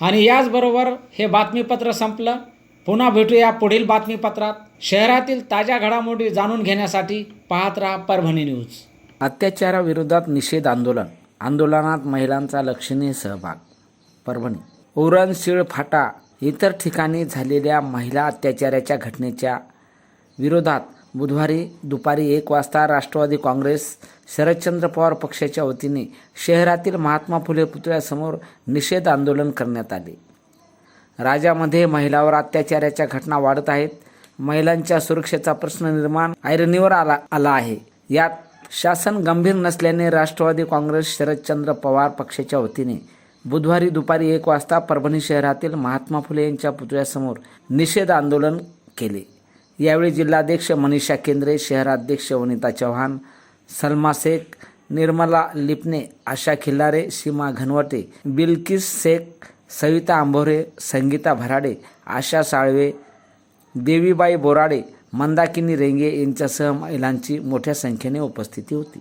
आणि याचबरोबर हे बातमीपत्र संपलं. पुन्हा भेटूया पुढील बातमीपत्रात. शहरातील ताज्या घडामोडी जाणून घेण्यासाठी पाहत राहा परभणी न्यूज. अत्याचाराविरोधात निषेध आंदोलन. आंदोलनात महिलांचा लक्षणीय सहभाग. परभणी. उरणशीळ फाटा इतर ठिकाणी झालेल्या महिला अत्याचाराच्या घटनेच्या विरोधात बुधवारी दुपारी एक वाजता राष्ट्रवादी काँग्रेस शरदचंद्र पवार पक्षाच्या वतीने शहरातील महात्मा फुले पुतळ्यासमोर निषेध आंदोलन करण्यात आले. राज्यामध्ये महिलावर अत्याचाराच्या घटना वाढत आहेत. महिलांच्या सुरक्षेचा प्रश्न निर्माण ऐरणीवर आला आला आहे. यात शासन गंभीर नसल्याने राष्ट्रवादी काँग्रेस शरदचंद्र पवार पक्षाच्या वतीने बुधवारी दुपारी एक वाजता परभणी शहरातील महात्मा फुले यांच्या पुतळ्यासमोर निषेध आंदोलन केले. यावेळी जिल्हाध्यक्ष मनीषा केंद्रे शहराध्यक्ष वनिता चव्हाण सलमा शेख निर्मला लिपणे आशा खिल्लारे सीमा घनवटे बिल्किस शेख सविता आंभोरे संगीता भराडे आशा साळवे देवीबाई बोराडे मंदाकिनी रेंगे यांच्यासह महिलांची मोठ्या संख्येने उपस्थिती होती.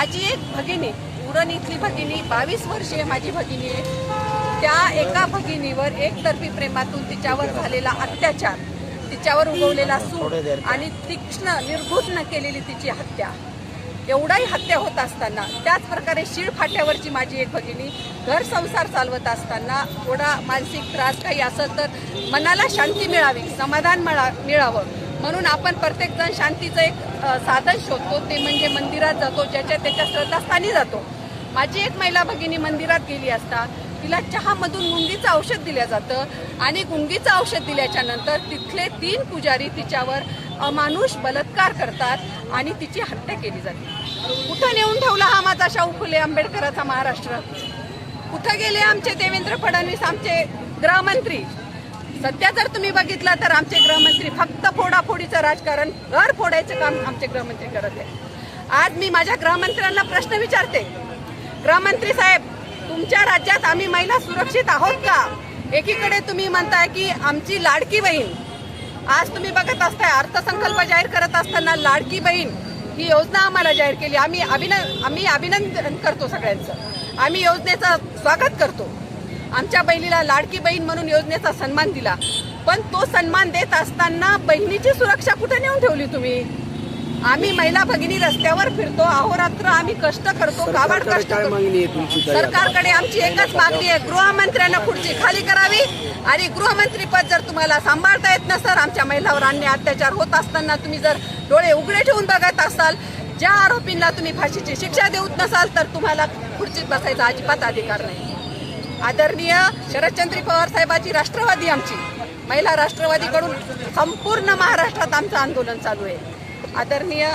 माझी एक भगिनी उरण इथली भगिनी बावीस वर्षीय माझी भगिनी आहे त्या एका भगिनीवर एकतर्फी प्रेमातून तिच्यावर झालेला अत्याचार तिच्यावर उगवलेला सूड आणि तीक्ष्ण निर्घुत्न केलेली तिची हत्या. एवढाही हत्या होत असताना त्याच प्रकारे शीळ फाट्यावरची माझी एक भगिनी घर संसार चालवत असताना थोडा मानसिक त्रास काही असं तर मनाला शांती मिळावी समाधान मिळा मिळावं. म्हणून आपण प्रत्येकजण शांतीचं एक साधन शोधतो. ते म्हणजे मंदिरात जातो ज्याच्या त्याच्या श्रद्धास्थानी जातो. माझी एक महिला भगिनी मंदिरात गेली असता तिला चहामधून गुंगीचं औषध दिलं जातं आणि गुंगीचं औषध दिल्याच्या नंतर तिथले तीन पुजारी तिच्यावर अमानुष बलात्कार करतात आणि तिची हत्या केली जाते. कुठं नेऊन ठेवला हा माझा शाहू फुले आंबेडकराचा महाराष्ट्र? कुठं गेले आमचे देवेंद्र फडणवीस आमचे गृहमंत्री? सध्या जर तुम्ही बघितलं तर आमचे गृहमंत्री फक्त फोडाफोडीचं राजकारण घर फोडायचं काम आमचे गृहमंत्री करत आहे आज मी माझ्या गृहमंत्र्यांना प्रश्न विचारते. गृहमंत्री साहेब तुमच्या राज्यात आम्ही महिला सुरक्षित आहोत का? एकीकडे तुम्ही म्हणताय की आमची लाडकी बहीण. आज तुम्ही बघत असताय अर्थसंकल्प जाहीर करत असताना लाडकी बहीण ही योजना आम्हाला जाहीर केली. आम्ही अभिनंद आम्ही अभिनंदन करतो सगळ्यांचं. आम्ही योजनेचं स्वागत करतो. आमच्या बहिणीला लाडकी बहीण म्हणून योजनेचा सन्मान दिला. पण तो सन्मान देत असताना बहिणीची सुरक्षा कुठे नेऊन ठेवली तुम्ही? आम्ही महिला भगिनी रस्त्यावर फिरतो अहोरात्र आम्ही कष्ट करतो काबाड कष्ट करतो? सरकारकडे आमची एकच मागणी आहे गृहमंत्र्यांना खुर्ची खाली करावी आणि गृहमंत्री पद जर तुम्हाला सांभाळता येत नसेल आमच्या महिलावर अन्याय अत्याचार होत असताना तुम्ही जर डोळे उघडे ठेवून बघत असाल ज्या आरोपींना तुम्ही फाशीची शिक्षा देऊत नसाल तर तुम्हाला खुर्चीत बसायचा अजिबात अधिकार नाही. आदरणीय शरदचंद्र पवार साहेबाची राष्ट्रवादी आमची महिला राष्ट्रवादीकडून संपूर्ण महाराष्ट्रात आमचं आंदोलन चालू आहे. आदरणीय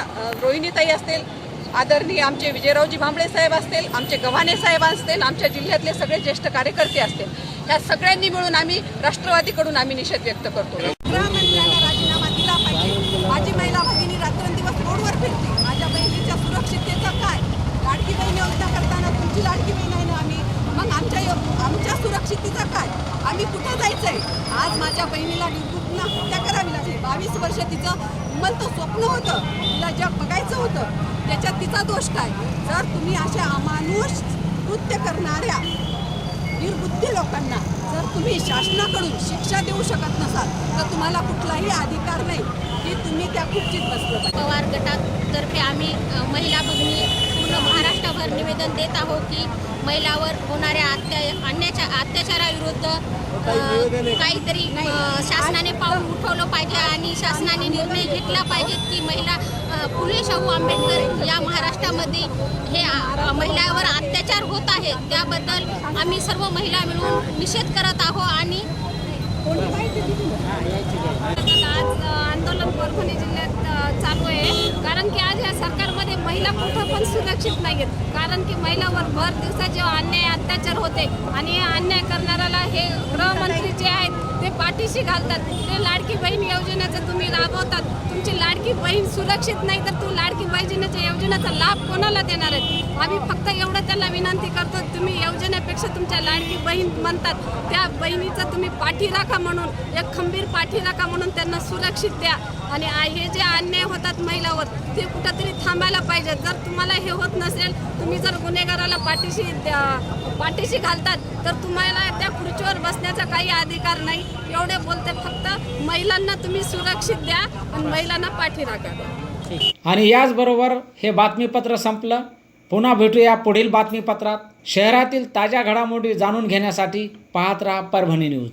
रोहिणीताई असतील आदरणीय आमचे विजयरावजी भांबळे साहेब असतील आमचे गव्हाणे साहेब असतील आमच्या जिल्ह्यातले सगळे ज्येष्ठ कार्यकर्ते असतील ह्या सगळ्यांनी मिळून आम्ही राष्ट्रवादीकडून आम्ही निषेध व्यक्त करतो गृहमंत्र्यांना राजीनामा दिला पाहिजे माझी महिला भगिनी रात्रंदिवस रोडवर फिरते माझ्या बहिणीच्या सुरक्षिततेचं काय लाडकी बहीण योजना करताना तुमची लाडकी बहीण आहे ना आम्ही मग आमच्या यो- आमच्या सुरक्षितेचं काय आम्ही कुठं जायचंय? आज माझ्या बहिणीला निर्बुद्धीनं हत्या करावी लागली. बावीस वर्ष तिचं मन तर स्वप्न होतं. तिला जग बघायचं होतं. त्याच्यात तिचा दोष काय? जर तुम्ही अशा अमानुष कृत्य करणाऱ्या निर्बुद्धी लोकांना जर तुम्ही शासनाकडून शिक्षा देऊ शकत नसाल तर तुम्हाला कुठलाही अधिकार नाही. की तुम्ही त्या खुर्चीत बसलो पवार गटातर्फे आम्ही महिला बघणी पूर्ण महाराष्ट्रभर निवेदन देत आहोत की महिलावर होणाऱ्या अत्या अन्याच्या अत्याचाराविरुद्ध काहीतरी शासनाने पाऊल उठवलं पाहिजे आणि शासनाने निर्णय घेतला पाहिजे की महिला फुले शाहू आंबेडकर या महाराष्ट्रामध्ये हे महिलावर अत्याचार होत आहे. त्याबद्दल आम्ही सर्व महिला मिळून निषेध करत आहोत आणि आज आंदोलन परभणी जिल्ह्यात चालू आहे. कारण की आज या सरकारमध्ये महिला कुठं पण सुरक्षित नाही आहेत. कारण की महिलावर भर दिवसात जेव्हा अन्याय अत्याचार होते आणि हे अन्याय करणाऱ्याला हे गृहमंत्री जे आहेत पैसे घालतात. ते लाडकी बहीण योजनेचं तुम्ही राबवतात. तुमची लाडकी बहीण सुरक्षित नाही तर तू लाडकी बहिणीच्या योजनेचा लाभ कोणाला देणार आहे? आम्ही फक्त एवढं त्यांना विनंती करतो तुम्ही योजनेपेक्षा तुमच्या लाडकी बहीण म्हणतात. त्या बहिणीचा तुम्ही पाठी राखा म्हणून एक खंबीर पाठी राखा म्हणून त्यांना सुरक्षित द्या. आणि हे जे अन्याय होतात महिलावर ते कुठं थांबायला पाहिजे. जर तुम्हाला हे होत नसेल तुम्ही जर गुन्हेगाराला पाठीशी द्या- पाठीशी घालतात तर तुम्हाला त्या खुर्चीवर बसण्याचा काही अधिकार नाही. एवढे बोलते फक्त महिलांना तुम्ही सुरक्षित द्या आणि महिलांना पाठी राखा. आणि याचबरोबर हे बातमीपत्र संपलं. पुन्हा भेटूया पुढील बातमीपत्रात. शहरातील ताज्या घडामोडी जाणून घेण्यासाठी पाहत राहा परभणी न्यूज.